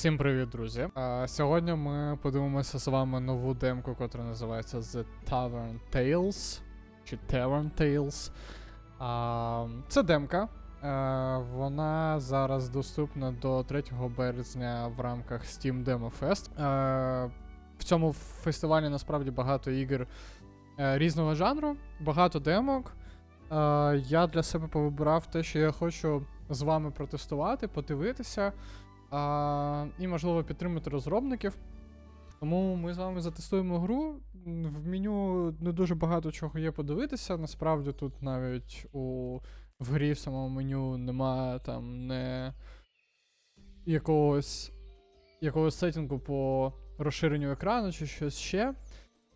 Всім привіт, друзі. А, сьогодні ми подивимося з вами нову демку, яка називається The Tavern Tales. Чи Tavern Tales. А, це демка. А, вона зараз доступна до 3 березня в рамках Steam Demo Fest. А, в цьому фестивалі насправді багато ігор е, різного жанру, багато демок. Е, я для себе повибирав те, що я хочу з вами протестувати, подивитися а, і, можливо, підтримати розробників. Тому ми з вами затестуємо гру. В меню не дуже багато чого є подивитися. Насправді тут навіть у в грі в самому меню немає там не якогось, якогось сеттингу по розширенню екрану чи щось ще.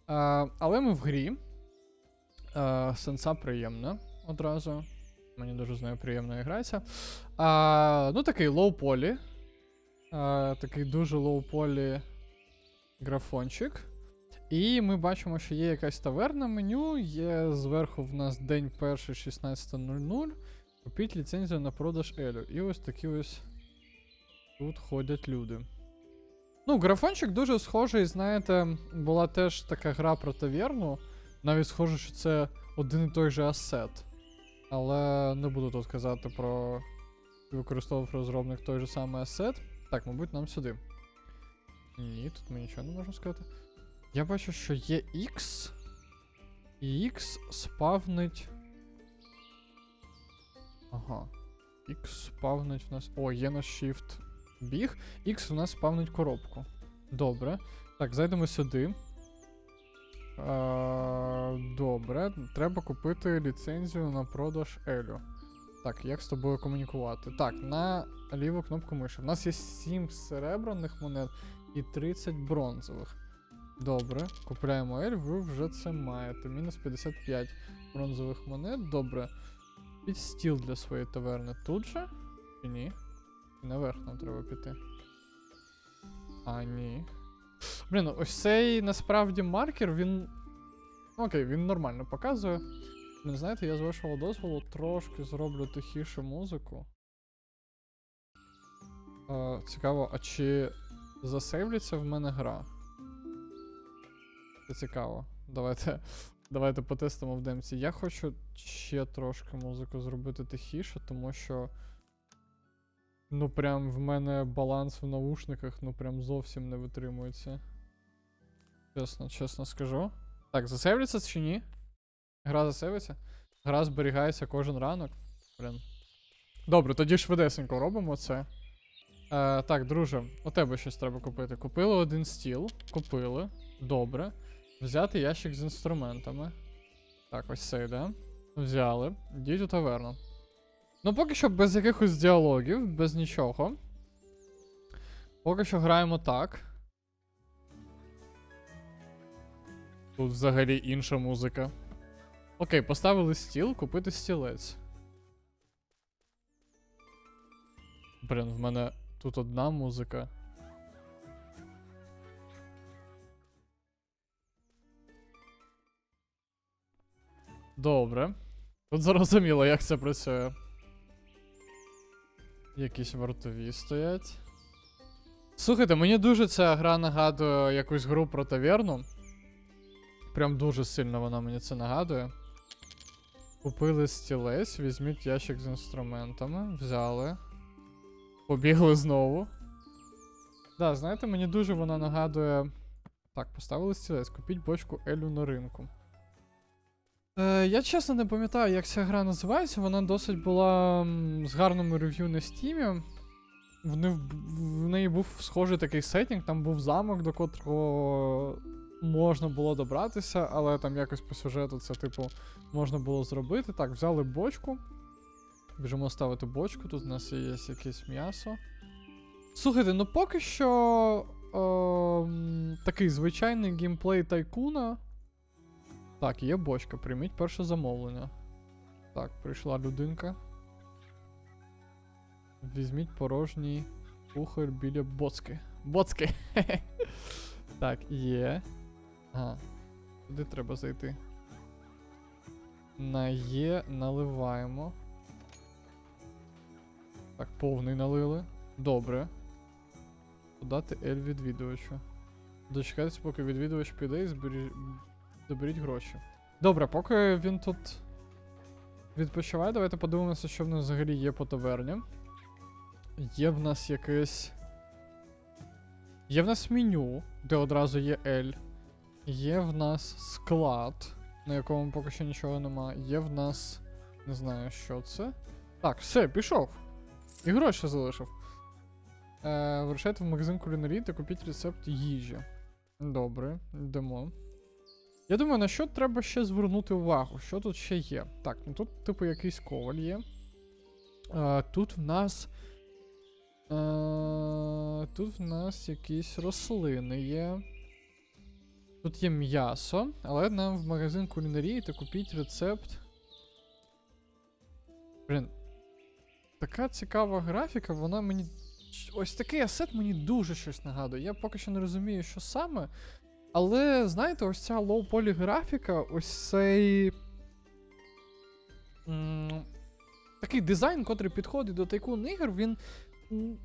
А, але ми в грі. А, сенса приємна одразу. Мені дуже з нею приємно грається. А, ну, такий лоу-полі. А, такий дуже лоу-полі графончик. І ми бачимо, що є якась таверна меню, є зверху в нас день перший 16.00. Купіть ліцензію на продаж Елю. І ось такі ось тут ходять люди. Ну, графончик дуже схожий, знаєте, була теж така гра про таверну. Навіть схоже, що це один і той же асет. Але не буду тут казати про використовував розробник той же самий асет. Так, мабуть, нам сюди. Ні, тут ми нічого не можемо сказати. Я бачу, що є X. І X спавнить. Ага. X спавнить в нас. О, є наш shift біг. X у нас спавнить коробку. Добре. Так, зайдемо сюди. А, добре. Треба купити ліцензію на продаж Елю. Так, як з тобою комунікувати? Так, на ліву кнопку миші. У нас є 7 серебряних монет і 30 бронзових. Добре, купляємо Ель, ви вже це маєте. Мінус 55 бронзових монет. Добре. Під стіл для своєї таверни тут же? Чи ні? Наверх нам треба піти. А, ні. Блін, ось цей насправді маркер, він. Окей, він нормально показує. Блін, знаєте, я з вашого дозволу трошки зроблю тихіше музику. Е, цікаво, а чи засейвлється в мене гра? Це цікаво. Давайте, давайте потестимо в демці. Я хочу ще трошки музику зробити тихіше, тому що. Ну, прям в мене баланс в наушниках, ну прям зовсім не витримується. Чесно, чесно скажу. Так, засейвлиться чи ні? Гра засейвиться? Гра зберігається кожен ранок. Блін. Добре, тоді швидесенько робимо це. Е, так, друже, у тебе щось треба купити. Купили один стіл. Купили. Добре. Взяти ящик з інструментами. Так, ось цей, да? Взяли. Йдіть у таверну. Ну, поки що без якихось діалогів, без нічого. Поки що граємо так. Тут взагалі інша музика. Окей, поставили стіл, купити стілець. Блін, в мене тут одна музика. Добре. Тут зрозуміло, як це працює. Якісь вартові стоять. Слухайте, мені дуже ця гра нагадує якусь гру про таверну. Прям дуже сильно вона мені це нагадує. Купили стілець, візьміть ящик з інструментами, взяли. Побігли знову. Да, знаєте, мені дуже вона нагадує. Так, поставили стілець, купіть бочку Елю на ринку. Е, я чесно не пам'ятаю, як ця гра називається. Вона досить була з гарними рев'ю на стімі. В, не, в неї був схожий такий сеттінг, там був замок, до котрого можна було добратися, але там якось по сюжету це, типу, можна було зробити. Так, взяли бочку. Біжимо ставити бочку, тут у нас є якесь м'ясо. Слухайте, ну поки що. ем, такий звичайний геймплей тайкуна. Так, є бочка, прийміть перше замовлення. Так, прийшла людинка. Візьміть порожній кухар біля боцки. Боцки! Так, є. Ага. Куди треба зайти? На Є наливаємо. Так, повний налили. Добре. Подати L відвідувачу. Дочекайтесь, поки відвідувач піде і збері... заберіть гроші. Добре, поки він тут відпочиває, давайте подивимося, що в нас взагалі є по таверні. Є в нас якесь. Є в нас меню, де одразу є L. Є в нас склад, на якому поки що нічого нема. Є в нас. Не знаю, що це. Так, все, пішов. І гроші залишив. Е, вирушайте в магазин кулінарії та купіть рецепт їжі. Добре, йдемо. Я думаю, на що треба ще звернути увагу? Що тут ще є? Так, ну тут, типу, якийсь коваль є. Е, тут в нас. Е, тут в нас якісь рослини є. Тут є м'ясо, але нам в магазин кулінарії та купіть рецепт. Блін. Така цікава графіка, вона мені. Ось такий асет мені дуже щось нагадує. Я поки що не розумію, що саме. Але, знаєте, ось ця лоу-полі графіка, ось цей. м, Такий дизайн, котрий підходить до тайкун ігор, він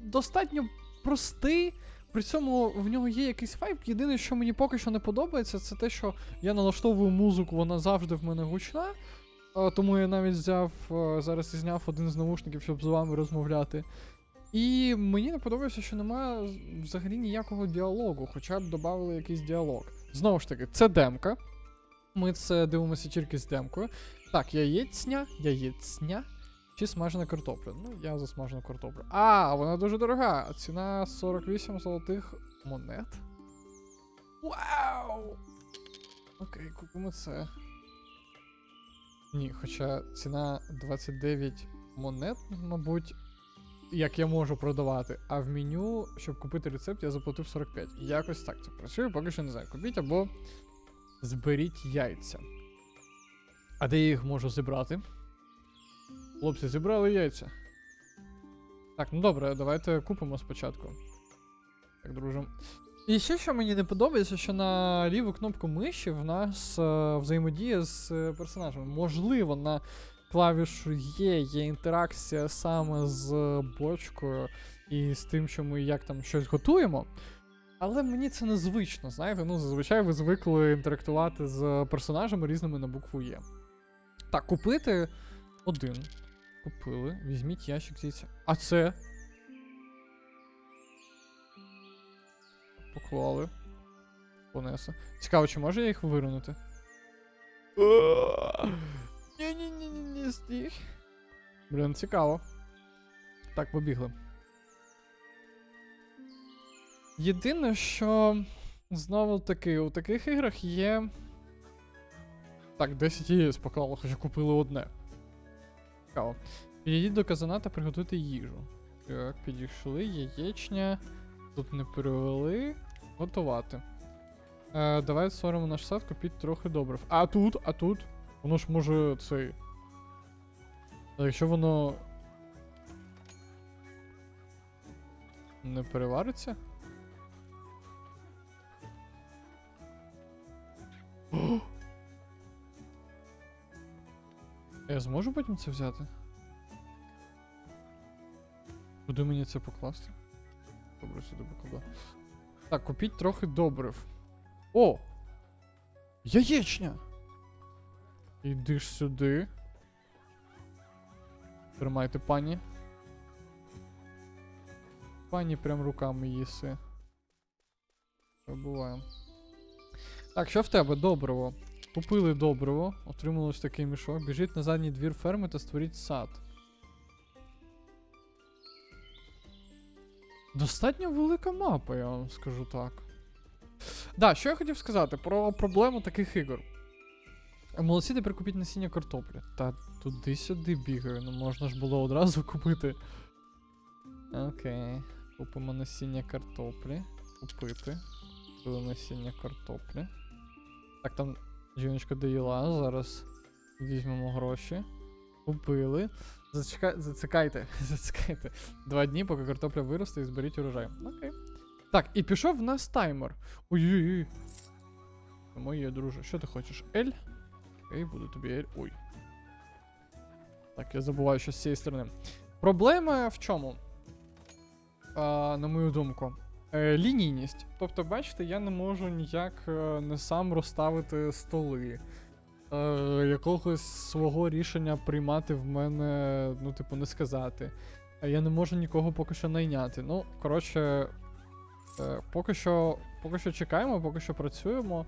достатньо простий. При цьому в нього є якийсь вайб. Єдине, що мені поки що не подобається, це те, що я налаштовую музику, вона завжди в мене гучна. Тому я навіть взяв зараз і зняв один з наушників, щоб з вами розмовляти. І мені не подобається, що немає взагалі ніякого діалогу, хоча б додали якийсь діалог. Знову ж таки, це демка. Ми це дивимося тільки з демкою. Так, яєцня, яєцня. Чи смажена картопля? Ну, я за смажену картоплю. А, вона дуже дорога. Ціна 48 золотих монет. Вау! Окей, купимо це. Ні, хоча ціна 29 монет, мабуть, як я можу продавати. А в меню, щоб купити рецепт, я заплатив 45. Якось так це працює, поки що не знаю. Купіть або зберіть яйця. А де я їх можу зібрати? Хлопці, зібрали яйця. Так, ну добре, давайте купимо спочатку. Так, дружим. І ще що мені не подобається, що на ліву кнопку миші в нас е, взаємодія з е, персонажами. Можливо, на клавішу є, є інтеракція саме з бочкою і з тим, що ми як там щось готуємо. Але мені це незвично, знаєте, ну зазвичай ви звикли інтерактувати з персонажами різними на букву Є. Так, купити один. Купили. Візьміть ящик яйця. А це. Поклали. Понесе. Цікаво, чи може я їх вирунути? Ні-ні-ні-ні, стій. Блін, цікаво. Так, побігли. Єдине, що знову таки, у таких іграх є. Так, 10 яєць поклало, хоча купили одне. Цікаво. Підійдіть до казана та приготуйте їжу. Так, підійшли, яєчня. Тут не перевели. Готувати. Е, давай створимо наш сад, купіть трохи добрив. А тут, а тут. Воно ж може цей. А якщо воно. Не перевариться? Я зможу потім це взяти? Куди мені це покласти? Добре, сюди покладу. Так, купіть трохи добрив. О! Яєчня! Іди ж сюди. Тримайте, пані. Пані прям руками їси. Забуваємо. Так, що в тебе? Добриво. Купили добриво, отримали ось такий мішок. Біжіть на задній двір ферми та створіть сад. Достатньо велика мапа, я вам скажу так. Да, що я хотів сказати про проблему таких ігор. Молодці, тепер купіть насіння картоплі. Та туди-сюди бігаю, ну можна ж було одразу купити. Окей. Купимо насіння картоплі. Купити. Купили насіння картоплі. Так, там жіночка доїла, зараз візьмемо гроші. Купили. Зачекай, зацікайте, зацікайте. Два дні, поки картопля виросте і зберіть урожай. Окей. Так, і пішов в нас таймер. Ой-ой-ой. Моє друже, що ти хочеш? Ель? Окей, буду тобі ель. Ой. Так, я забуваю, що з цієї сторони. Проблема в чому? А, на мою думку. Е, лінійність. Тобто, бачите, я не можу ніяк е, не сам розставити столи. Е, якогось свого рішення приймати в мене, ну, типу, не сказати. Я не можу нікого поки що найняти. Ну, коротше, поки що, поки що чекаємо, поки що працюємо,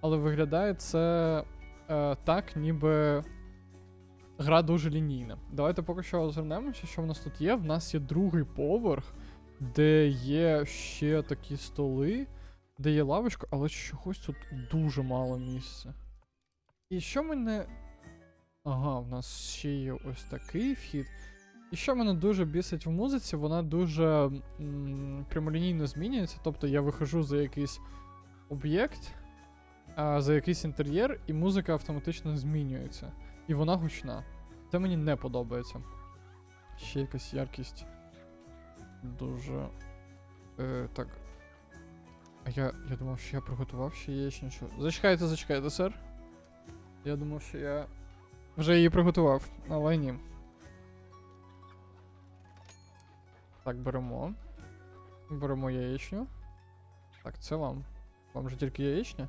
але виглядає це так, ніби гра дуже лінійна. Давайте поки що озирнемося, що в нас тут є. В нас є другий поверх, де є ще такі столи, де є лавочка, але чогось тут дуже мало місця. І що мене. Ага, в нас ще є ось такий вхід. І що мене дуже бісить в музиці, вона дуже м, прямолінійно змінюється. Тобто я виходжу за якийсь об'єкт, за якийсь інтер'єр, і музика автоматично змінюється. І вона гучна. Це мені не подобається. Ще якась яркість. Дуже. Е, так. А я, я думав, що я приготував ще яєчню. Зачекайте, зачекайте, сер. Я думав, що я вже її приготував, але ні. Так, беремо. Беремо яєчню. Так, це вам. Вам же тільки яєчня.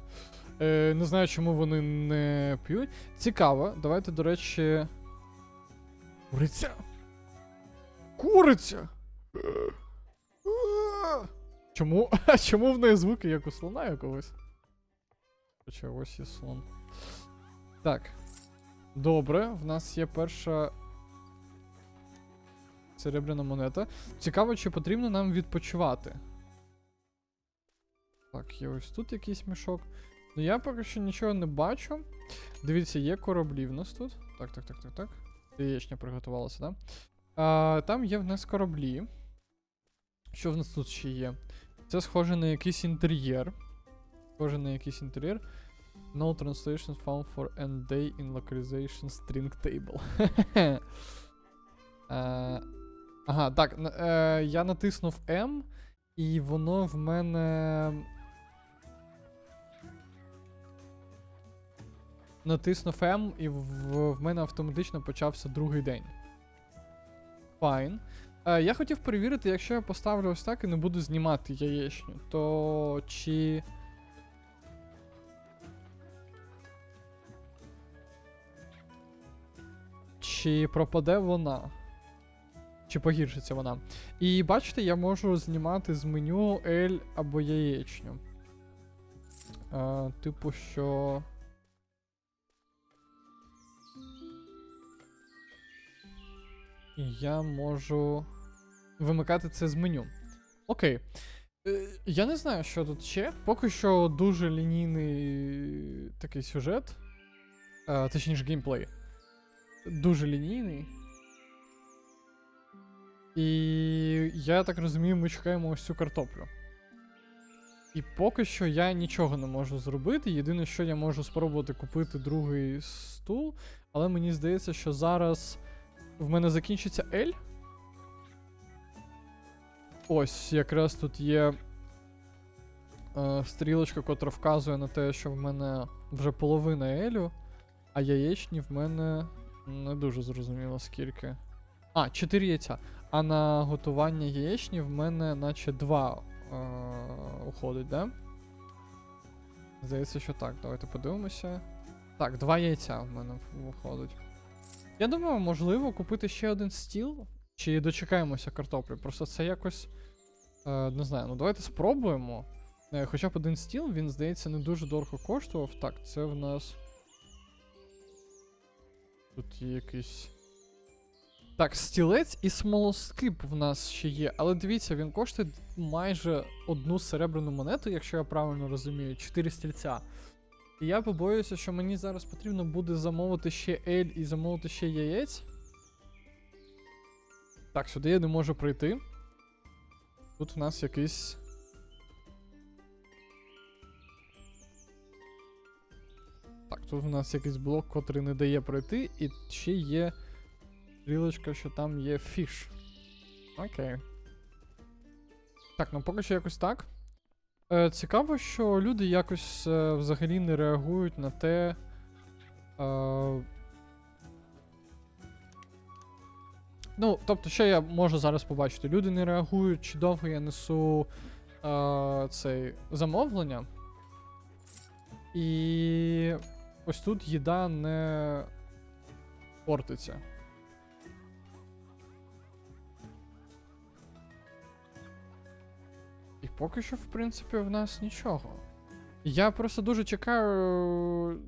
Е, не знаю, чому вони не п'ють. Цікаво. Давайте, до речі. Куриця! Куриця! Чому? Чому в неї звуки як у слона якогось? Хоча ось є слон. Так. Добре, в нас є перша. Серебряна монета. Цікаво, чи потрібно нам відпочивати. Так, є ось тут якийсь мішок. Ну я поки що нічого не бачу. Дивіться, є кораблі в нас тут. Так, так, так, так, так. Яєчня приготувалася, так? А, там є в нас кораблі. Що в нас тут ще є? Це схоже на якийсь інтер'єр. Схоже на якийсь інтер'єр. No translation found for end day in localization string table. Е, Ага, так. е, Я натиснув M, і воно в мене. Натиснув M, і в, мене автоматично почався другий день. Файн. Е, я хотів перевірити, якщо я поставлю ось так і не буду знімати яєчню, то чи. Чи пропаде вона? Чи погіршиться вона? І бачите, я можу знімати з меню L або яєчню. Е, типу, що. Я можу вимикати це з меню. Окей. Е, Я не знаю, що тут ще. Поки що дуже лінійний такий сюжет. Е, точніше, геймплей. Дуже лінійний. І я так розумію, ми чекаємо ось цю картоплю. І поки що я нічого не можу зробити. Єдине, що я можу спробувати купити другий стул, але мені здається, що зараз в мене закінчиться L. Ось, якраз тут є е, стрілочка, котра вказує на те, що в мене вже половина Елю, а яєчні в мене не дуже зрозуміло скільки. А, 4 яйця. А на готування яєчні в мене наче 2 е, уходить, да? Здається, що так. Давайте подивимося. Так, 2 яйця в мене виходить. Я думаю, можливо, купити ще один стіл. Чи дочекаємося картоплі. Просто це якось. Е, не знаю, ну давайте спробуємо. Е, хоча б один стіл, він, здається, не дуже дорого коштував. Так, це в нас. Тут є якийсь. Так, стілець і смолоскип в нас ще є. Але дивіться, він коштує майже одну серебряну монету, якщо я правильно розумію, 4 стільця. І я побоююся, що мені зараз потрібно буде замовити ще ель і замовити ще яєць. Так, сюди я не можу пройти. Тут в нас якийсь. Так, тут в нас якийсь блок, котрий не дає пройти, і ще є стрілочка, що там є фіш. Окей. Так, ну поки що якось так. Е, цікаво, що люди якось е, взагалі не реагують на те. Е, Ну, тобто, що я можу зараз побачити? Люди не реагують, чи довго я несу е, цей замовлення. І ось тут їда не портиться. І поки що, в принципі, в нас нічого. Я просто дуже чекаю.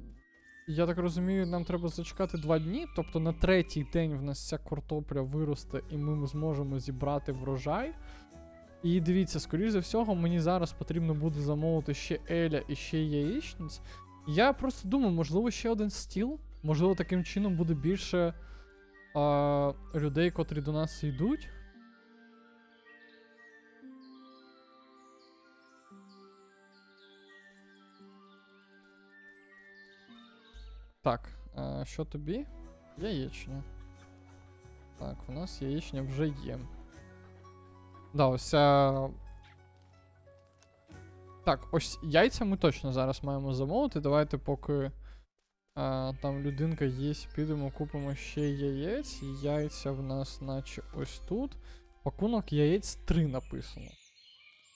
Я так розумію, нам треба зачекати два дні. Тобто на третій день в нас ця картопля виросте, і ми зможемо зібрати врожай. І дивіться, скоріш за всього, мені зараз потрібно буде замовити ще Еля і ще яєчниць. Я просто думаю, можливо, ще один стіл. Можливо, таким чином буде більше а, людей, котрі до нас йдуть. Так, а, що тобі? Яєчня. Так, у нас яєчня вже є. Да, ось ця. Так, ось яйця ми точно зараз маємо замовити. Давайте, поки а, там людинка є, підемо, купимо ще яєць. Яйця в нас, наче ось тут. Пакунок яєць 3 написано.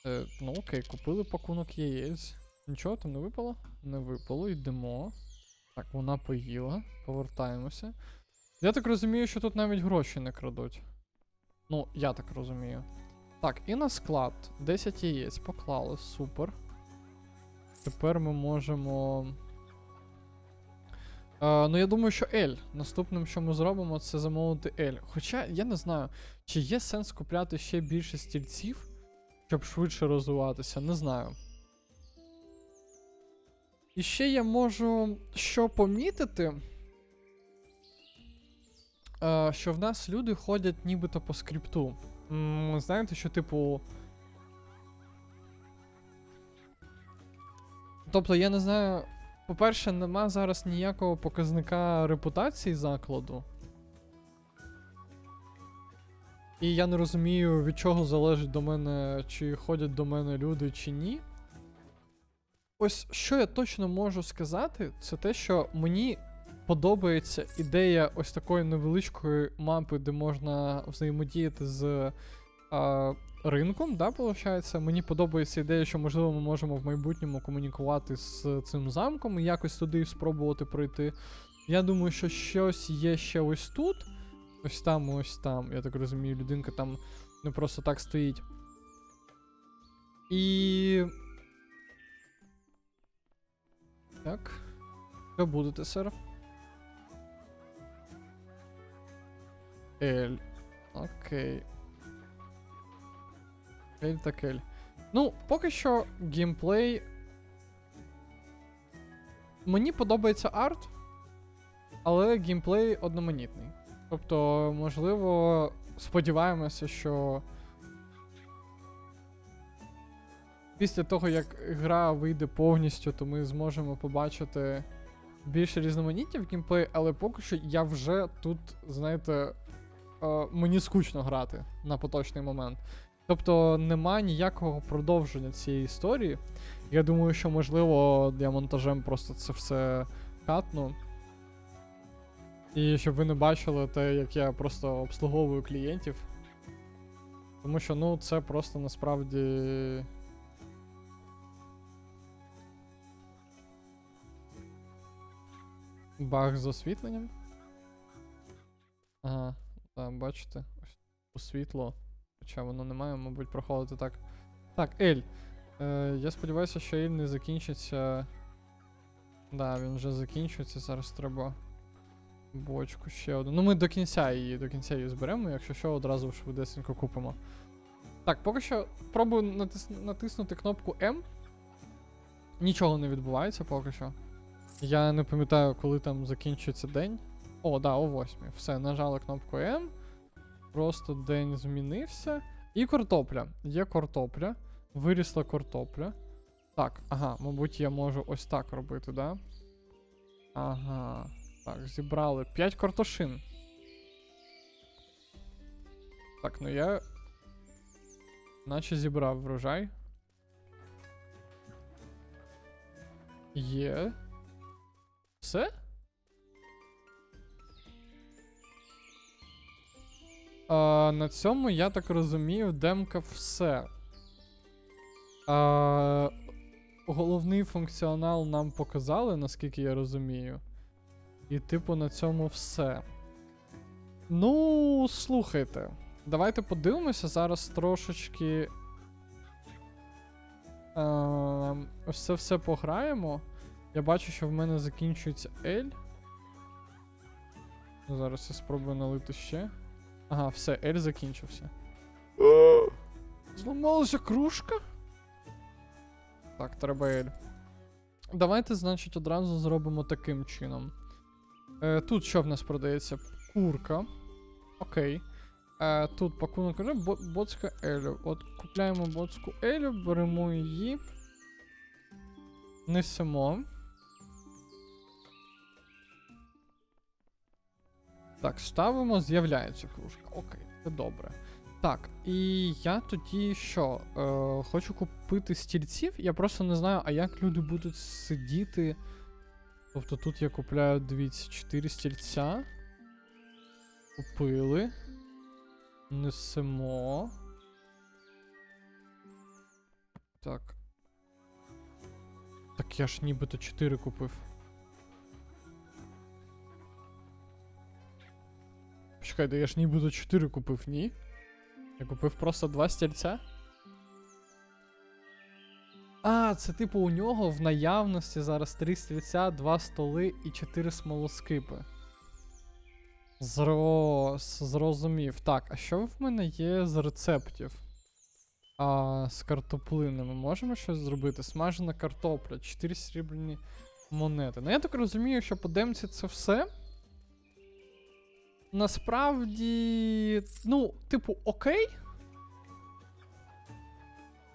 Е, ну окей, купили пакунок яєць. Нічого там не випало? Не випало, йдемо. Так, вона поїла. Повертаємося. Я так розумію, що тут навіть гроші не крадуть. Ну, я так розумію. Так, і на склад 10 яєць поклали, супер. Тепер ми можемо. Е, ну, я думаю, що Ель. Наступним, що ми зробимо, це замовити Ель. Хоча я не знаю, чи є сенс купляти ще більше стільців, щоб швидше розвиватися, не знаю. І ще я можу що помітити. Е, що в нас люди ходять нібито по скрипту. Знаєте, що, типу. Тобто, я не знаю. По-перше, нема зараз ніякого показника репутації закладу. І я не розумію, від чого залежить до мене, чи ходять до мене люди, чи ні. Ось що я точно можу сказати, це те, що мені подобається ідея ось такої невеличкої мапи, де можна взаємодіяти з а, ринком, да, виходить. Мені подобається ідея, що можливо ми можемо в майбутньому комунікувати з цим замком і якось туди спробувати пройти. Я думаю, що щось є ще ось тут. Ось там, ось там. Я так розумію, людинка там не просто так стоїть. І. Так. Що будете, сер? Ель. Окей. Ель так ель. Ну, поки що геймплей. Мені подобається арт, але геймплей одноманітний. Тобто, можливо, сподіваємося, що. Після того, як гра вийде повністю, то ми зможемо побачити більше різноманіття в геймплеї, але поки що я вже тут, знаєте, е, мені скучно грати на поточний момент. Тобто нема ніякого продовження цієї історії. Я думаю, що можливо я монтажем просто це все катну. І щоб ви не бачили те, як я просто обслуговую клієнтів. Тому що, ну, це просто насправді. Баг з освітленням. Ага, так, бачите, у світло. Хоча воно не має, мабуть, проходити так. Так, Ель. Е, я сподіваюся, що Ель не закінчиться. Да, він вже закінчується. Зараз треба бочку ще одну. Ну, ми до кінця її, до кінця її зберемо, якщо що, одразу швидесенько купимо. Так, поки що пробую натис... натиснути кнопку М. Нічого не відбувається поки що. Я не пам'ятаю, коли там закінчується день. О, да, о 8. Все, нажали кнопку М. Просто день змінився. І картопля. Є картопля. Вирісла картопля. Так, ага, мабуть, я можу ось так робити, да? Ага. Так, зібрали 5 картошин. Так, ну я. Наче зібрав врожай. Є. Все? А, на цьому, я так розумію, демка все. А, головний функціонал нам показали, наскільки я розумію. І, типу, на цьому все. Ну, слухайте. Давайте подивимося зараз трошечки. Е, ось це все пограємо. Я бачу, що в мене закінчується L. Зараз я спробую налити ще. Ага, все, L закінчився. Зламалася кружка? Так, треба L. Давайте, значить, одразу зробимо таким чином. Е, тут що в нас продається? Курка. Окей. Е, тут пакунок бо, боцка Елю. От купляємо боцку Елю, беремо її. Несемо. Так, ставимо, з'являється кружка. Окей, це добре. Так, і я тоді що? Е, хочу купити стільців. Я просто не знаю, а як люди будуть сидіти. Тобто тут я купляю, дивіться, 4 стільця. Купили. Несемо. Так. Так я ж нібито 4 купив. Почекай, да я ж нібито 4 купив, ні? Я купив просто 2 стільця. А, це типу у нього в наявності зараз 3 стільця, 2 столи і 4 смолоскипи. Зрос, зрозумів. Так, а що в мене є з рецептів? А, з картоплинами. Можемо щось зробити? Смажена картопля, 4 срібляні монети. Ну я так розумію, що по демці це все. Насправді. Ну, типу, окей.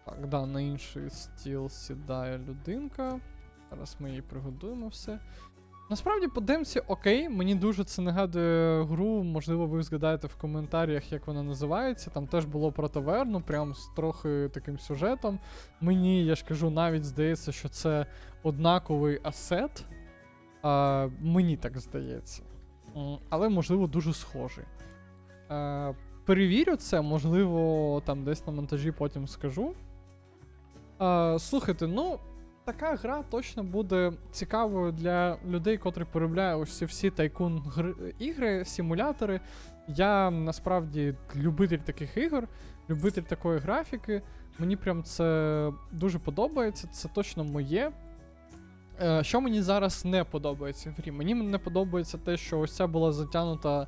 Так, да, на інший стіл сідає людинка. Зараз ми її пригодуємо все. Насправді по демці окей, мені дуже це нагадує гру. Можливо, ви згадаєте в коментарях, як вона називається. Там теж було про таверну, прям з трохи таким сюжетом. Мені, я ж кажу, навіть здається, що це однаковий асет. А, мені так здається. Але, можливо, дуже схожий. Е, перевірю це, можливо, там десь на монтажі потім скажу. Е, слухайте, ну, така гра точно буде цікавою для людей, котрі полюбляють ось всі тайкун ігри, симулятори. Я насправді любитель таких ігор, любитель такої графіки. Мені прям це дуже подобається, це точно моє. Е, Що мені зараз не подобається в грі? Мені не подобається те, що ось ця була затягнута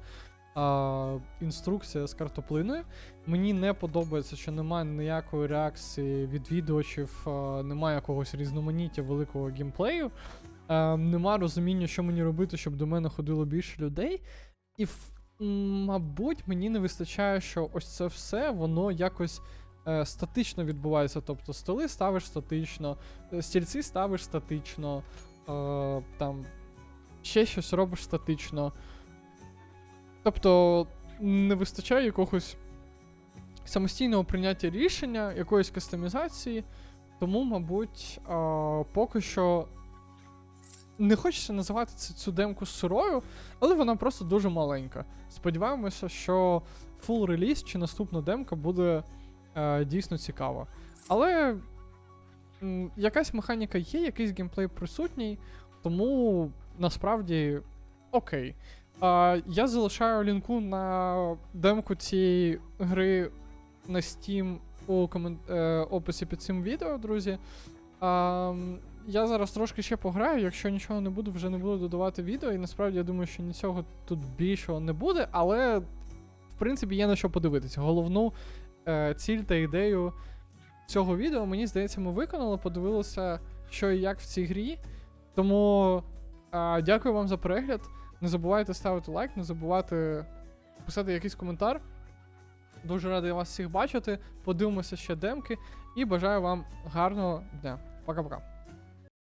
а, інструкція з картоплиною. Мені не подобається, що немає ніякої реакції відвідувачів, а, немає якогось різноманіття великого геймплею. А, нема розуміння, що мені робити, щоб до мене ходило більше людей. І, мабуть, мені не вистачає, що ось це все, воно якось. Е, Статично відбувається, тобто столи ставиш статично, е, стільці ставиш статично, е, там ще щось робиш статично. Тобто не вистачає якогось самостійного прийняття рішення, якоїсь кастомізації. Тому, мабуть, поки що не хочеться називати цю демку сирою, але вона просто дуже маленька. Сподіваємося, що full реліз чи наступна демка буде е, дійсно цікава. Але якась механіка є, якийсь геймплей присутній, тому насправді окей. Я залишаю лінку на демку цієї гри на Steam у комен... е, описі під цим відео, друзі. Я зараз трошки ще пограю, якщо нічого не буду, вже не буду додавати відео, і насправді я думаю, що нічого тут більшого не буде, але в принципі є на що подивитися. Головну ціль та ідею цього відео, мені здається, ми виконали, подивилися, що і як в цій грі. Тому е, дякую вам за перегляд. Не забувайте ставити лайк, не забувайте писати якийсь коментар. Дуже радий вас всіх бачити. Подивимося ще демки і бажаю вам гарного дня. Пока-пока.